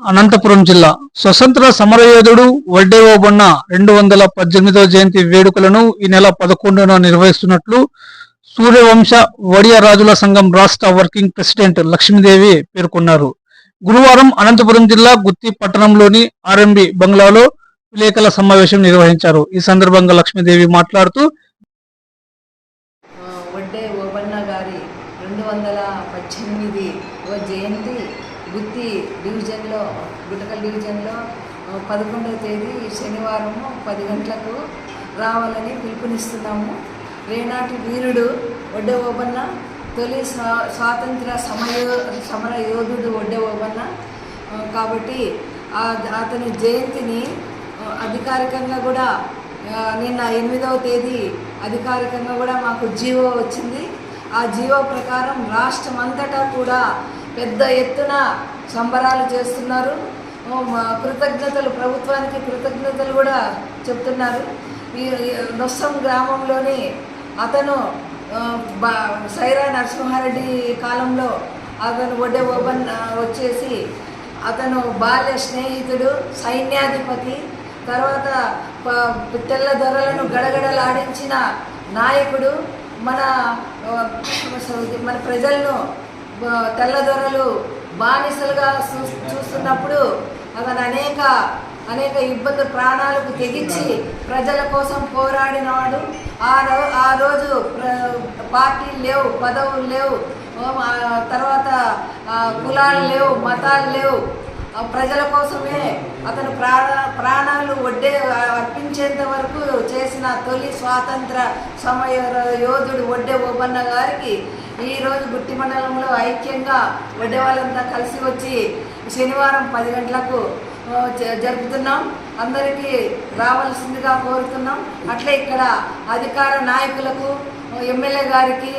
అనంతపురం జిల్లా. స్వతంత్ర సమరయోధుడు వడ్డే ఓబన్న రెండు వందల పద్దెనిమిదవ జయంతి వేడుకలను ఈ నెల పదకొండున నిర్వహిస్తున్నట్లు సూర్యవంశ వడియ రాజుల సంఘం రాష్ట్ర వర్కింగ్ ప్రెసిడెంట్ లక్ష్మీదేవి పేర్కొన్నారు. గురువారం అనంతపురం జిల్లా గుత్తి పట్టణంలోని ఆర్ఎంబి బంగ్లాలో విలేకరుల సమావేశం నిర్వహించారు. ఈ సందర్భంగా లక్ష్మీదేవి మాట్లాడుతూ వడ్డే ఓబన్న గారి రెండు వందల పద్దెనిమిది జయంతి గుత్తి డివిజన్లో గుట్టకల్ డివిజన్లో పదకొండవ తేదీ శనివారము పది గంటలకు రావాలని పిలుపునిస్తున్నాము. రేనాటి వీరుడు వడ్డే ఓబన్న తొలి స్వా స్వాతంత్ర సమయో సమర యోధుడు వడ్డే ఓబన్న కాబట్టి అతని జయంతిని అధికారికంగా కూడా నిన్న ఎనిమిదవ తేదీ అధికారికంగా కూడా మాకు జీవో వచ్చింది. ఆ జీవో ప్రకారం రాష్ట్రం అంతటా కూడా పెద్ద ఎత్తున సంబరాలు చేస్తున్నారు. కృతజ్ఞతలు ప్రభుత్వానికి కృతజ్ఞతలు కూడా చెప్తున్నారు. ఈ నొస్సం గ్రామంలోని అతను బా సైరా నరసింహారెడ్డి కాలంలో అతను ఒడే ఓబన్ వచ్చేసి అతను బాల్య స్నేహితుడు సైన్యాధిపతి తర్వాత తెల్ల దొరలను గడగడలాడించిన నాయకుడు మన మన ప్రజలను తెల్లదొరలు బానిసలుగా చూ చూస్తున్నప్పుడు అతను అనేక అనేక ఇబ్బంది ప్రాణాలకు తెగించి ప్రజల కోసం పోరాడినవాడు. ఆ రో ఆ రోజు ప్ర- పార్టీలు లేవు పదవులు లేవు. ఆ తర్వాత కులాలు లేవు మతాలు లేవు. ప్రజల కోసమే అతను ప్రాణ ప్రాణాలు ఒడ్డే అర్పించేంత వరకు చేసిన తొలి స్వాతంత్ర సమయ యోధుడు ఒడ్డే ఓబన్న గారికి ఈరోజు గుట్టి మండలంలో ఐక్యంగా ఒడ్డే వాళ్ళంతా కలిసి వచ్చి శనివారం పది గంటలకు జ- జరుపుతున్నాం. అందరికీ రావాల్సిందిగా కోరుతున్నాం. అట్లే ఇక్కడ అధికార నాయకులకు ఎమ్మెల్యే గారికి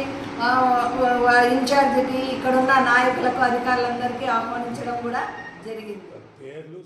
ఇన్ఛార్జికి ఇక్కడున్న నాయకులకు అధికారులందరికీ ఆహ్వానించడం కూడా జరిగింది. పేర్లు